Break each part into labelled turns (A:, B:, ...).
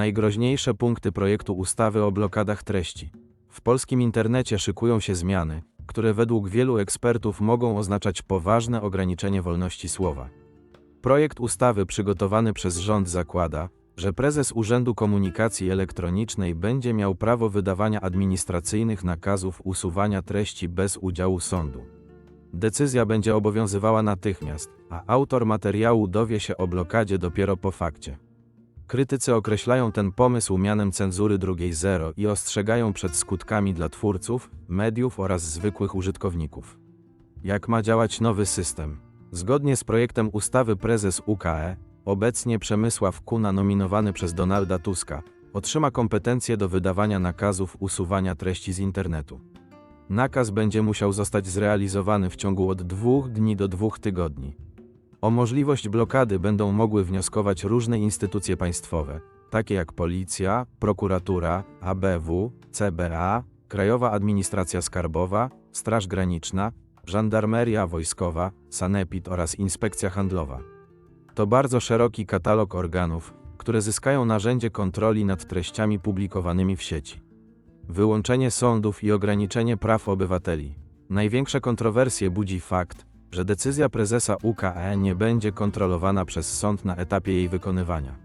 A: Najgroźniejsze punkty projektu ustawy o blokadach treści. W polskim internecie szykują się zmiany, które według wielu ekspertów mogą oznaczać poważne ograniczenie wolności słowa. Projekt ustawy przygotowany przez rząd zakłada, że prezes Urzędu Komunikacji Elektronicznej będzie miał prawo wydawania administracyjnych nakazów usuwania treści bez udziału sądu. Decyzja będzie obowiązywała natychmiast, a autor materiału dowie się o blokadzie dopiero po fakcie. Krytycy określają ten pomysł mianem cenzury drugiej zero i ostrzegają przed skutkami dla twórców, mediów oraz zwykłych użytkowników. Jak ma działać nowy system? Zgodnie z projektem ustawy prezes UKE, obecnie Przemysław Kuna nominowany przez Donalda Tuska, otrzyma kompetencje do wydawania nakazów usuwania treści z internetu. Nakaz będzie musiał zostać zrealizowany w ciągu od dwóch dni do dwóch tygodni. O możliwość blokady będą mogły wnioskować różne instytucje państwowe, takie jak Policja, Prokuratura, ABW, CBA, Krajowa Administracja Skarbowa, Straż Graniczna, Żandarmeria Wojskowa, Sanepid oraz Inspekcja Handlowa. To bardzo szeroki katalog organów, które zyskają narzędzie kontroli nad treściami publikowanymi w sieci. Wyłączenie sądów i ograniczenie praw obywateli. Największe kontrowersje budzi fakt, że decyzja prezesa UKE nie będzie kontrolowana przez sąd na etapie jej wykonywania.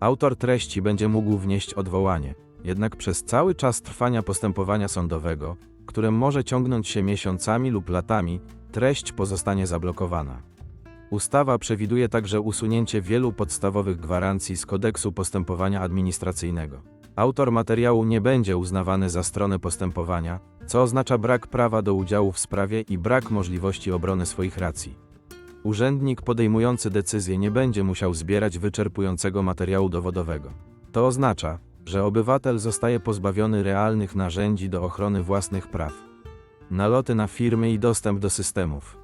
A: Autor treści będzie mógł wnieść odwołanie, jednak przez cały czas trwania postępowania sądowego, które może ciągnąć się miesiącami lub latami, treść pozostanie zablokowana. Ustawa przewiduje także usunięcie wielu podstawowych gwarancji z kodeksu postępowania administracyjnego. Autor materiału nie będzie uznawany za stronę postępowania, co oznacza brak prawa do udziału w sprawie i brak możliwości obrony swoich racji. Urzędnik podejmujący decyzję nie będzie musiał zbierać wyczerpującego materiału dowodowego. To oznacza, że obywatel zostaje pozbawiony realnych narzędzi do ochrony własnych praw. Naloty na firmy i dostęp do systemów.